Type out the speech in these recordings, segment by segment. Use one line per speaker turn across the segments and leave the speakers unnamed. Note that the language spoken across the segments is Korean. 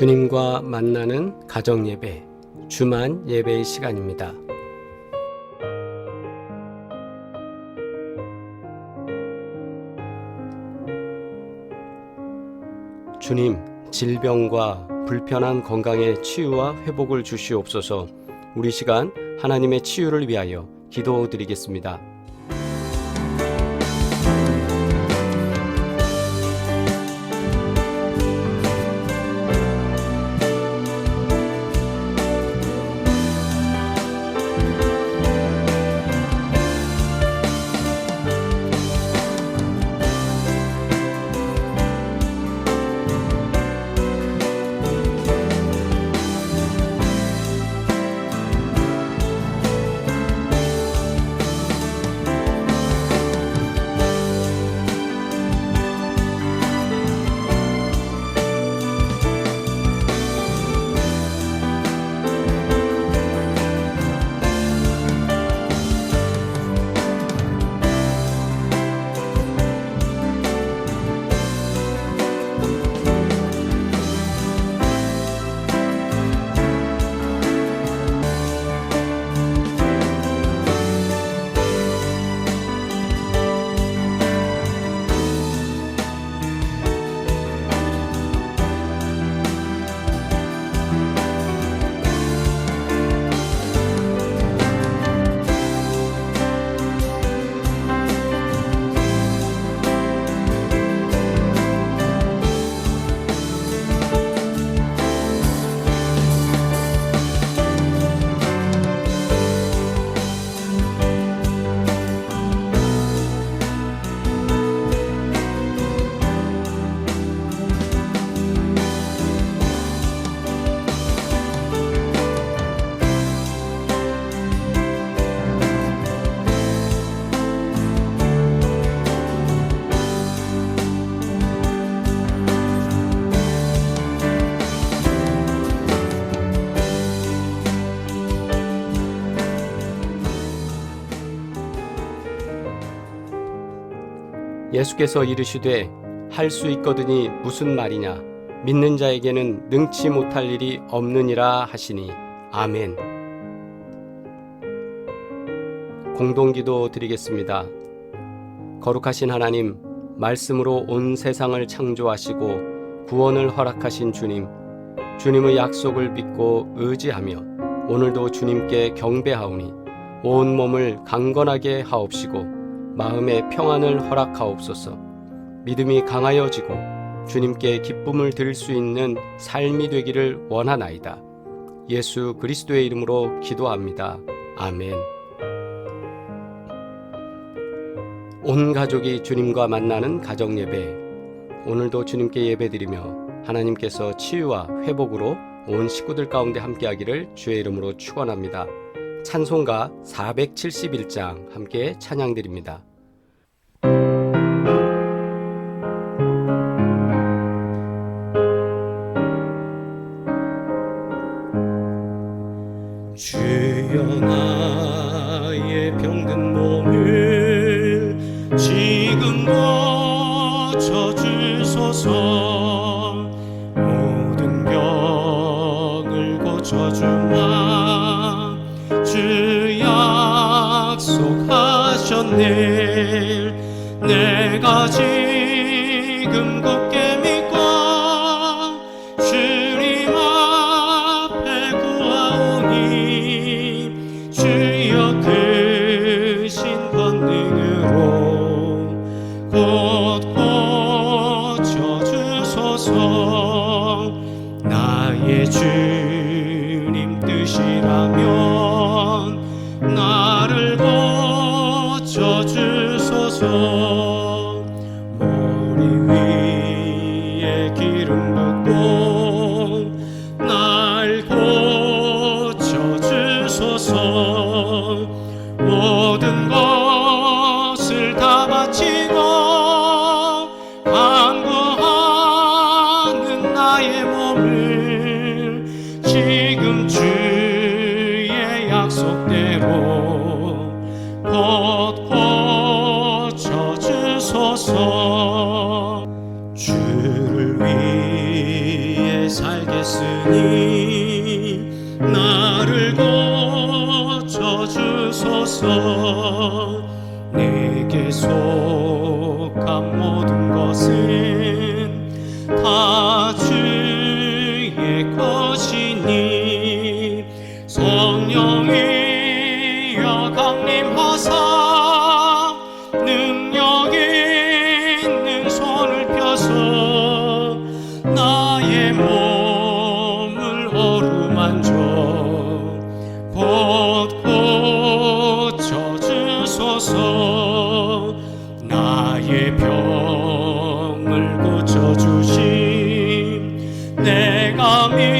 주님과 만나는 가정 예배, 주만 예배의 시간입니다. 주님, 질병과 불편한 건강의 치유와 회복을 주시옵소서. 우리 시간 하나님의 치유를 위하여 기도드리겠습니다. 예수께서 이르시되 할 수 있거든이 무슨 말이냐 믿는 자에게는 능치 못할 일이 없느니라 하시니 아멘. 공동기도 드리겠습니다. 거룩하신 하나님 말씀으로 온 세상을 창조하시고 구원을 허락하신 주님 주님의 약속을 믿고 의지하며 오늘도 주님께 경배하오니 온 몸을 강건하게 하옵시고 마음의 평안을 허락하옵소서. 믿음이 강하여지고 주님께 기쁨을 드릴 수 있는 삶이 되기를 원하나이다. 예수 그리스도의 이름으로 기도합니다. 아멘. 온 가족이 주님과 만나는 가정 예배. 오늘도 주님께 예배드리며 하나님께서 치유와 회복으로 온 식구들 가운데 함께하기를 주의 이름으로 축원합니다. 찬송가 471장 함께 찬양드립니다. 주여 나의 병든 몸을 지금 고쳐 주소서 모든 병을 고쳐 주마 주 약속하셨네. 내가 지금 굳게 믿 주소서.
내게 속한 모든 것은 다 내가 믿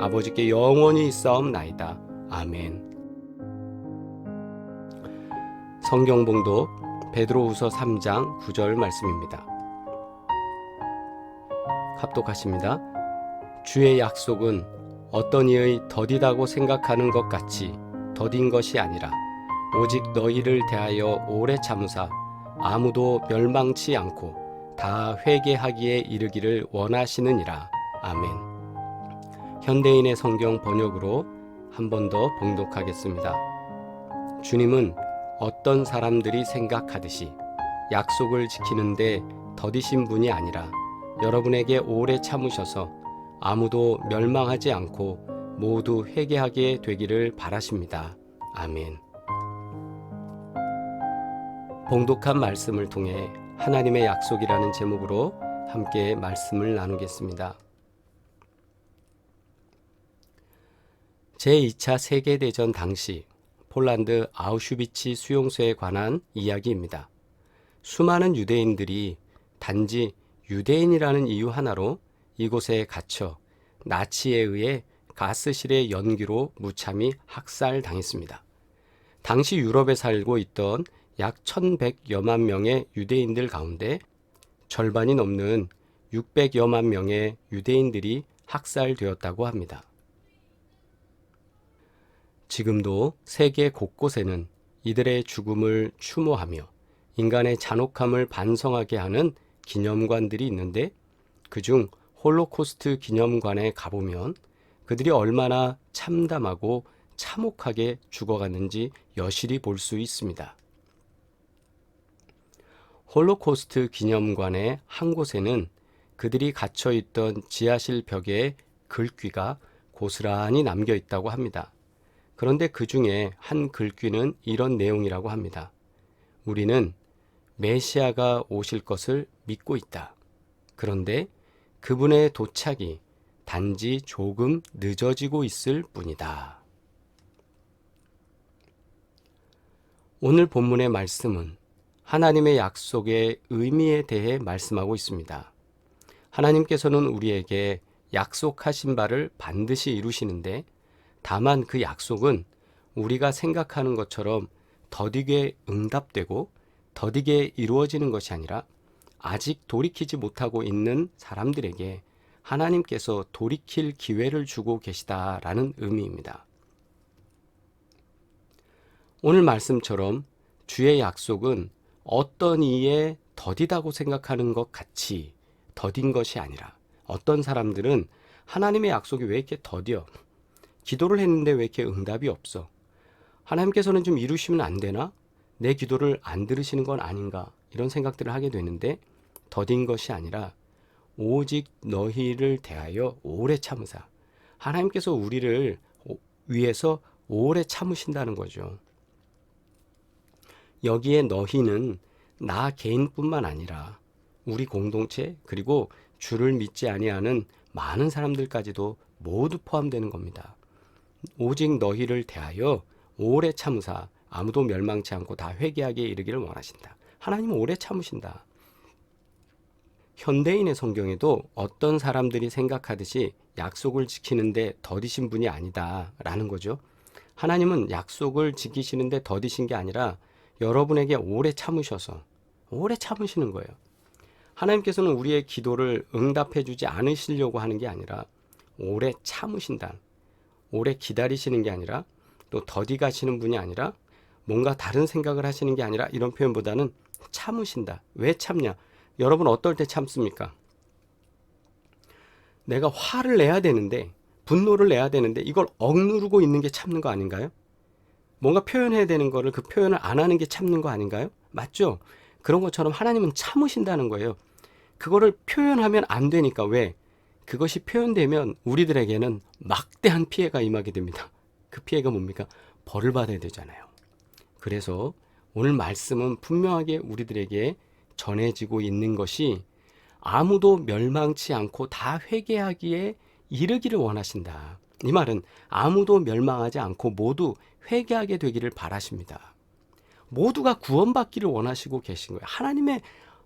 아버지께 영원히 있사옵나이다. 아멘. 성경 봉독 베드로후서 3장 9절 말씀입니다. 합독하십니다. 주의 약속은 어떤 이의 더디다고 생각하는 것 같이 더딘 것이 아니라 오직 너희를 대하여 오래 참으사 아무도 멸망치 않고 다 회개하기에 이르기를 원하시느니라. 아멘. 현대인의 성경 번역으로 한 번 더 봉독하겠습니다. 주님은 어떤 사람들이 생각하듯이 약속을 지키는데 더디신 분이 아니라 여러분에게 오래 참으셔서 아무도 멸망하지 않고 모두 회개하게 되기를 바라십니다. 아멘. 봉독한 말씀을 통해 하나님의 약속이라는 제목으로 함께 말씀을 나누겠습니다. 제2차 세계대전 당시 폴란드 아우슈비츠 수용소에 관한 이야기입니다. 수많은 유대인들이 단지 유대인이라는 이유 하나로 이곳에 갇혀 나치에 의해 가스실의 연기로 무참히 학살당했습니다. 당시 유럽에 살고 있던 약 1100여만 명의 유대인들 가운데 절반이 넘는 600여만 명의 유대인들이 학살되었다고 합니다. 지금도 세계 곳곳에는 이들의 죽음을 추모하며 인간의 잔혹함을 반성하게 하는 기념관들이 있는데 그중 홀로코스트 기념관에 가보면 그들이 얼마나 참담하고 참혹하게 죽어갔는지 여실히 볼 수 있습니다. 홀로코스트 기념관의 한 곳에는 그들이 갇혀 있던 지하실 벽에 글귀가 고스란히 남겨 있다고 합니다. 그런데 그 중에 한 글귀는 이런 내용이라고 합니다. 우리는 메시아가 오실 것을 믿고 있다. 그런데 그분의 도착이 단지 조금 늦어지고 있을 뿐이다. 오늘 본문의 말씀은 하나님의 약속의 의미에 대해 말씀하고 있습니다. 하나님께서는 우리에게 약속하신 바를 반드시 이루시는데 다만 그 약속은 우리가 생각하는 것처럼 더디게 응답되고 더디게 이루어지는 것이 아니라 아직 돌이키지 못하고 있는 사람들에게 하나님께서 돌이킬 기회를 주고 계시다라는 의미입니다. 오늘 말씀처럼 주의 약속은 어떤 이에 더디다고 생각하는 것 같이 더딘 것이 아니라 어떤 사람들은 하나님의 약속이 왜 이렇게 더디어? 기도를 했는데 왜 이렇게 응답이 없어? 하나님께서는 좀 이루시면 안 되나? 내 기도를 안 들으시는 건 아닌가? 이런 생각들을 하게 되는데 더딘 것이 아니라 오직 너희를 대하여 오래 참으사. 하나님께서 우리를 오- 위해서 오래 참으신다는 거죠. 여기에 너희는 나 개인뿐만 아니라 우리 공동체 그리고 주를 믿지 아니하는 많은 사람들까지도 모두 포함되는 겁니다. 오직 너희를 대하여 오래 참으사 아무도 멸망치 않고 다 회개하게 이르기를 원하신다. 하나님은 오래 참으신다. 현대인의 성경에도 어떤 사람들이 생각하듯이 약속을 지키는데 더디신 분이 아니다라는 거죠. 하나님은 약속을 지키시는데 더디신 게 아니라 여러분에게 오래 참으셔서 오래 참으시는 거예요. 하나님께서는 우리의 기도를 응답해 주지 않으시려고 하는 게 아니라 오래 참으신다. 오래 기다리시는 게 아니라 또 더디 가시는 분이 아니라 뭔가 다른 생각을 하시는 게 아니라 이런 표현보다는 참으신다. 왜 참냐? 여러분 어떨 때 참습니까? 내가 화를 내야 되는데 분노를 내야 되는데 이걸 억누르고 있는 게 참는 거 아닌가요? 뭔가 표현해야 되는 거를 그 표현을 안 하는 게 참는 거 아닌가요? 맞죠? 그런 것처럼 하나님은 참으신다는 거예요. 그거를 표현하면 안 되니까 왜? 그것이 표현되면 우리들에게는 막대한 피해가 임하게 됩니다. 그 피해가 뭡니까? 벌을 받아야 되잖아요. 그래서 오늘 말씀은 분명하게 우리들에게 전해지고 있는 것이 아무도 멸망치 않고 다 회개하기에 이르기를 원하신다. 이 말은 아무도 멸망하지 않고 모두 회개하게 되기를 바라십니다. 모두가 구원받기를 원하시고 계신 거예요. 하나님의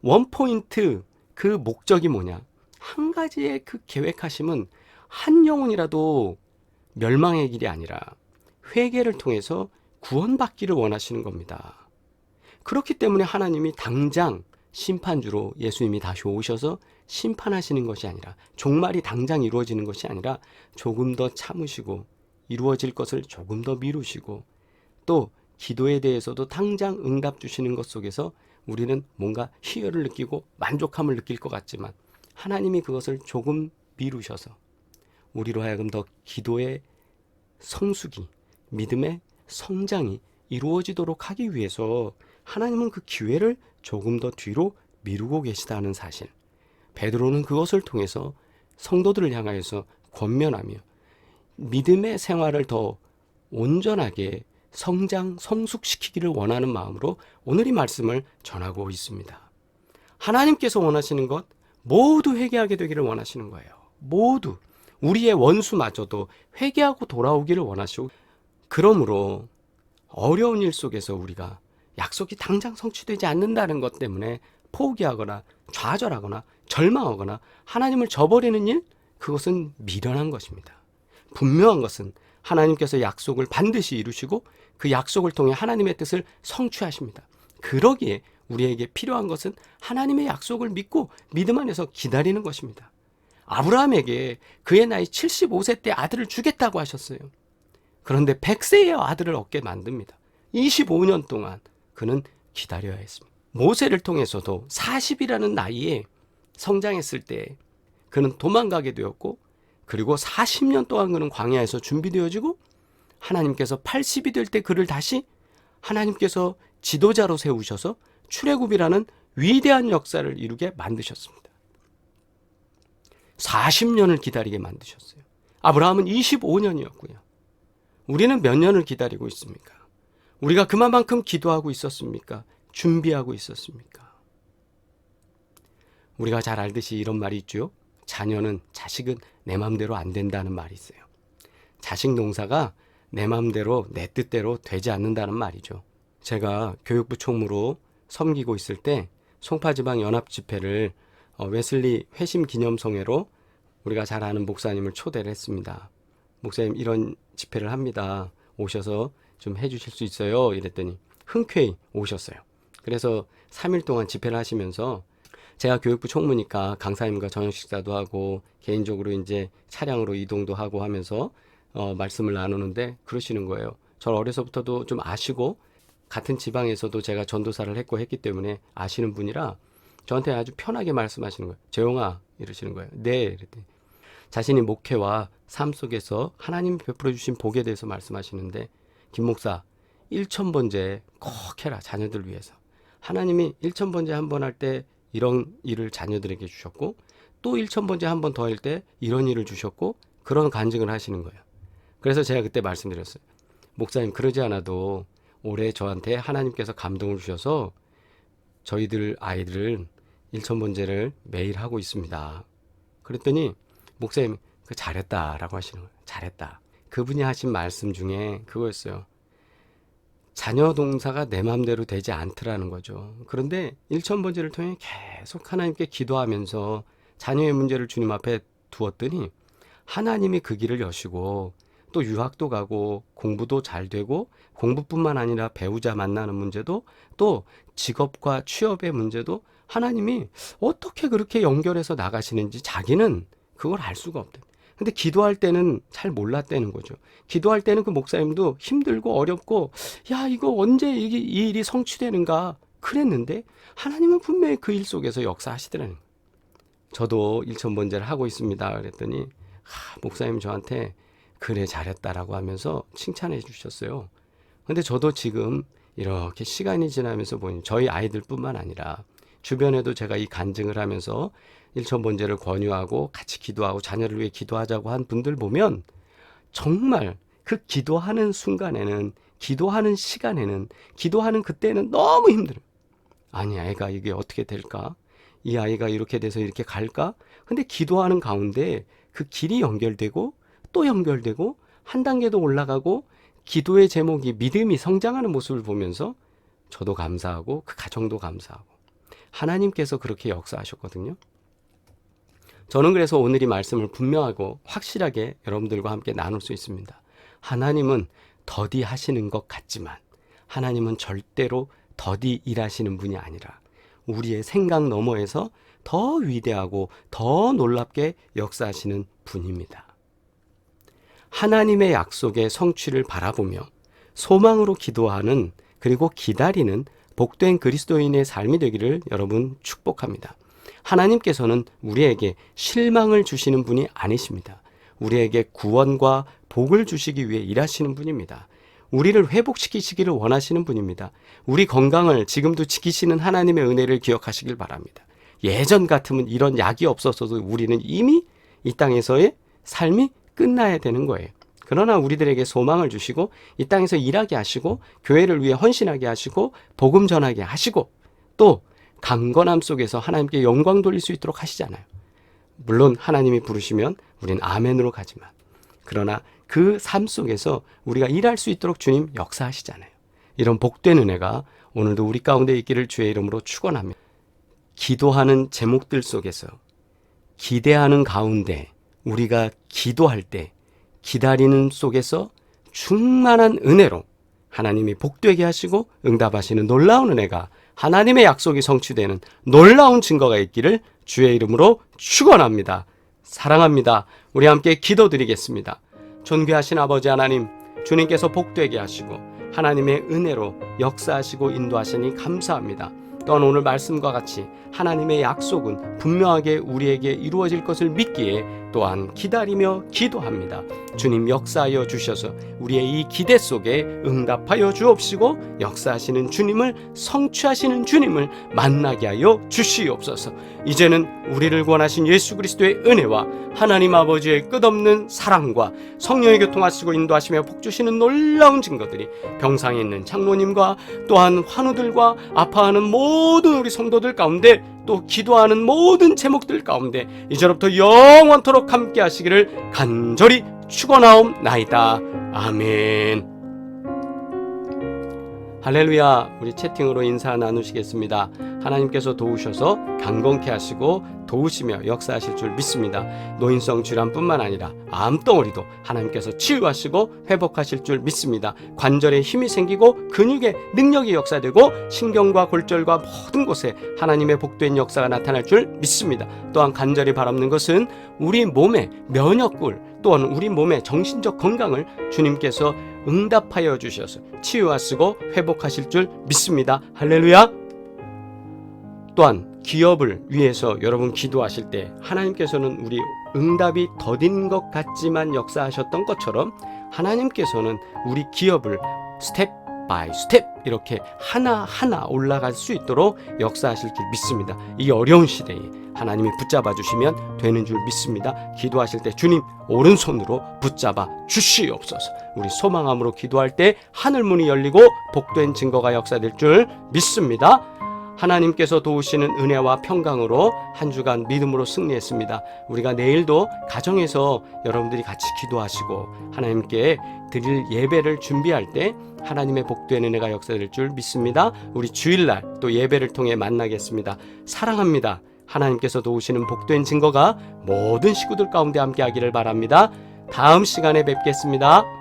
원포인트 그 목적이 뭐냐? 한 가지의 그 계획하심은 한 영혼이라도 멸망의 길이 아니라 회개를 통해서 구원받기를 원하시는 겁니다. 그렇기 때문에 하나님이 당장 심판주로 예수님이 다시 오셔서 심판하시는 것이 아니라 종말이 당장 이루어지는 것이 아니라 조금 더 참으시고 이루어질 것을 조금 더 미루시고 또 기도에 대해서도 당장 응답 주시는 것 속에서 우리는 뭔가 희열을 느끼고 만족함을 느낄 것 같지만 하나님이 그것을 조금 미루셔서 우리로 하여금 더 기도의 성숙이 믿음의 성장이 이루어지도록 하기 위해서 하나님은 그 기회를 조금 더 뒤로 미루고 계시다는 사실. 베드로는 그것을 통해서 성도들을 향하여서 권면하며 믿음의 생활을 더 온전하게 성장, 성숙시키기를 원하는 마음으로 오늘 이 말씀을 전하고 있습니다. 하나님께서 원하시는 것 모두 회개하게 되기를 원하시는 거예요. 모두. 우리의 원수마저도 회개하고 돌아오기를 원하시고 그러므로 어려운 일 속에서 우리가 약속이 당장 성취되지 않는다는 것 때문에 포기하거나 좌절하거나 절망하거나 하나님을 저버리는 일 그것은 미련한 것입니다. 분명한 것은 하나님께서 약속을 반드시 이루시고 그 약속을 통해 하나님의 뜻을 성취하십니다. 그러기에 우리에게 필요한 것은 하나님의 약속을 믿고 믿음 안에서 기다리는 것입니다. 아브라함에게 그의 나이 75세 때 아들을 주겠다고 하셨어요. 그런데 100세의 아들을 얻게 만듭니다. 25년 동안 그는 기다려야 했습니다. 모세를 통해서도 40이라는 나이에 성장했을 때 그는 도망가게 되었고 그리고 40년 동안 그는 광야에서 준비되어지고 하나님께서 80이 될 때 그를 다시 하나님께서 지도자로 세우셔서 출애굽이라는 위대한 역사를 이루게 만드셨습니다. 40년을 기다리게 만드셨어요. 아브라함은 25년이었고요. 우리는 몇 년을 기다리고 있습니까? 우리가 그만큼 기도하고 있었습니까? 준비하고 있었습니까? 우리가 잘 알듯이 이런 말이 있죠. 자녀는 자식은 내 마음대로 안 된다는 말이 있어요. 자식 농사가 내 마음대로 내 뜻대로 되지 않는다는 말이죠. 제가 교육부 총무로 섬기고 있을 때 송파지방 연합 집회를 어, 웨슬리 회심 기념성회로 우리가 잘 아는 목사님을 초대를 했습니다. 목사님 이런 집회를 합니다. 오셔서 좀 해주실 수 있어요? 이랬더니 흔쾌히 오셨어요. 그래서 3일 동안 집회를 하시면서 제가 교육부 총무니까 강사님과 저녁 식사도 하고 개인적으로 이제 차량으로 이동도 하고 하면서 어, 말씀을 나누는데 그러시는 거예요. 저 어려서부터도 좀 아시고 같은 지방에서도 제가 전도사를 했고 했기 때문에 아시는 분이라 저한테 아주 편하게 말씀하시는 거예요. 재용아 이러시는 거예요. 네. 이랬더니 자신이 목회와 삶 속에서 하나님 베풀어 주신 복에 대해서 말씀하시는데 김 목사 1천 번째 꼭 해라 자녀들 위해서 하나님이 1천 번째 한번 할 때 이런 일을 자녀들에게 주셨고 또 1천 번째 한번 더 할 때 이런 일을 주셨고 그런 간증을 하시는 거예요. 그래서 제가 그때 말씀드렸어요. 목사님 그러지 않아도 올해 저한테 하나님께서 감동을 주셔서 저희들 아이들은 1천 번째를 매일 하고 있습니다. 그랬더니 목사님 그 잘했다라고 하시는 거예요. 잘했다. 그분이 하신 말씀 중에 그거였어요. 자녀 동사가 내 마음대로 되지 않더라는 거죠. 그런데 1천 번째를 통해 계속 하나님께 기도하면서 자녀의 문제를 주님 앞에 두었더니 하나님이 그 길을 여시고 또 유학도 가고 공부도 잘 되고 공부뿐만 아니라 배우자 만나는 문제도 또 직업과 취업의 문제도 하나님이 어떻게 그렇게 연결해서 나가시는지 자기는 그걸 알 수가 없대. 근데 기도할 때는 잘 몰랐다는 거죠. 기도할 때는 그 목사님도 힘들고 어렵고 야 이거 언제 이게 이 일이 성취되는가 그랬는데 하나님은 분명히 그 일 속에서 역사하시더라는 거예요. 저도 일천 번제를 하고 있습니다. 그랬더니 하, 목사님 저한테 그래 잘했다라고 하면서 칭찬해 주셨어요. 근데 저도 지금 이렇게 시간이 지나면서 보니 저희 아이들뿐만 아니라 주변에도 제가 이 간증을 하면서 일천 번제를 권유하고 같이 기도하고 자녀를 위해 기도하자고 한 분들 보면 정말 그 기도하는 순간에는 기도하는 시간에는 기도하는 그때는 너무 힘들어요. 아니 아이가 이게 어떻게 될까? 이 아이가 이렇게 돼서 이렇게 갈까? 근데 기도하는 가운데 그 길이 연결되고 또 연결되고 한 단계 더 올라가고 기도의 제목이 믿음이 성장하는 모습을 보면서 저도 감사하고 그 가정도 감사하고 하나님께서 그렇게 역사하셨거든요. 저는 그래서 오늘 이 말씀을 분명하고 확실하게 여러분들과 함께 나눌 수 있습니다. 하나님은 더디 하시는 것 같지만 하나님은 절대로 더디 일하시는 분이 아니라 우리의 생각 너머에서 더 위대하고 더 놀랍게 역사하시는 분입니다. 하나님의 약속의 성취를 바라보며 소망으로 기도하는 그리고 기다리는 복된 그리스도인의 삶이 되기를 여러분 축복합니다. 하나님께서는 우리에게 실망을 주시는 분이 아니십니다. 우리에게 구원과 복을 주시기 위해 일하시는 분입니다. 우리를 회복시키시기를 원하시는 분입니다. 우리 건강을 지금도 지키시는 하나님의 은혜를 기억하시길 바랍니다. 예전 같으면 이런 약이 없었어도 우리는 이미 이 땅에서의 삶이 끝나야 되는 거예요. 그러나 우리들에게 소망을 주시고 이 땅에서 일하게 하시고 교회를 위해 헌신하게 하시고 복음 전하게 하시고 또 강건함 속에서 하나님께 영광 돌릴 수 있도록 하시잖아요. 물론 하나님이 부르시면 우린 아멘으로 가지만 그러나 그 삶 속에서 우리가 일할 수 있도록 주님 역사하시잖아요. 이런 복된 은혜가 오늘도 우리 가운데 있기를 주의 이름으로 축원합니다. 기도하는 제목들 속에서 기대하는 가운데 우리가 기도할 때 기다리는 속에서 충만한 은혜로 하나님이 복되게 하시고 응답하시는 놀라운 은혜가 하나님의 약속이 성취되는 놀라운 증거가 있기를 주의 이름으로 축원합니다. 사랑합니다. 우리 함께 기도드리겠습니다. 존귀하신 아버지 하나님, 주님께서 복되게 하시고 하나님의 은혜로 역사하시고 인도하시니 감사합니다. 또한 오늘 말씀과 같이 하나님의 약속은 분명하게 우리에게 이루어질 것을 믿기에 또한 기다리며 기도합니다. 주님 역사하여 주셔서 우리의 이 기대 속에 응답하여 주옵시고 역사하시는 주님을 성취하시는 주님을 만나게 하여 주시옵소서. 이제는 우리를 구원하신 예수 그리스도의 은혜와 하나님 아버지의 끝없는 사랑과 성령의 교통하시고 인도하시며 복주시는 놀라운 증거들이 병상에 있는 장로님과 또한 환우들과 아파하는 모든 우리 성도들 가운데 또 기도하는 모든 제목들 가운데 이제부터 영원토록 함께 하시기를 간절히 축원하옵나이다. 아멘. 할렐루야. 우리 채팅으로 인사 나누시겠습니다. 하나님께서 도우셔서 강건케 하시고 도우시며 역사하실 줄 믿습니다. 노인성 질환뿐만 아니라 암덩어리도 하나님께서 치유하시고 회복하실 줄 믿습니다. 관절에 힘이 생기고 근육에 능력이 역사되고 신경과 골절과 모든 곳에 하나님의 복된 역사가 나타날 줄 믿습니다. 또한 간절히 바라는 것은 우리 몸의 면역골 또한 우리 몸의 정신적 건강을 주님께서 응답하여 주셔서 치유하시고 회복하실 줄 믿습니다. 할렐루야. 또한 기업을 위해서 여러분 기도하실 때 하나님께서는 우리 응답이 더딘 것 같지만 역사하셨던 것처럼 하나님께서는 우리 기업을 스텝 바이 스텝 이렇게 하나하나 올라갈 수 있도록 역사하실 줄 믿습니다. 이 어려운 시대에 하나님이 붙잡아 주시면 되는 줄 믿습니다. 기도하실 때 주님 오른손으로 붙잡아 주시옵소서. 우리 소망함으로 기도할 때 하늘 문이 열리고 복된 증거가 역사될 줄 믿습니다. 하나님께서 도우시는 은혜와 평강으로 한 주간 믿음으로 승리했습니다. 우리가 내일도 가정에서 여러분들이 같이 기도하시고 하나님께 드릴 예배를 준비할 때 하나님의 복된 은혜가 역사될 줄 믿습니다. 우리 주일날 또 예배를 통해 만나겠습니다. 사랑합니다. 하나님께서 도우시는 복된 증거가 모든 식구들 가운데 함께 하기를 바랍니다. 다음 시간에 뵙겠습니다.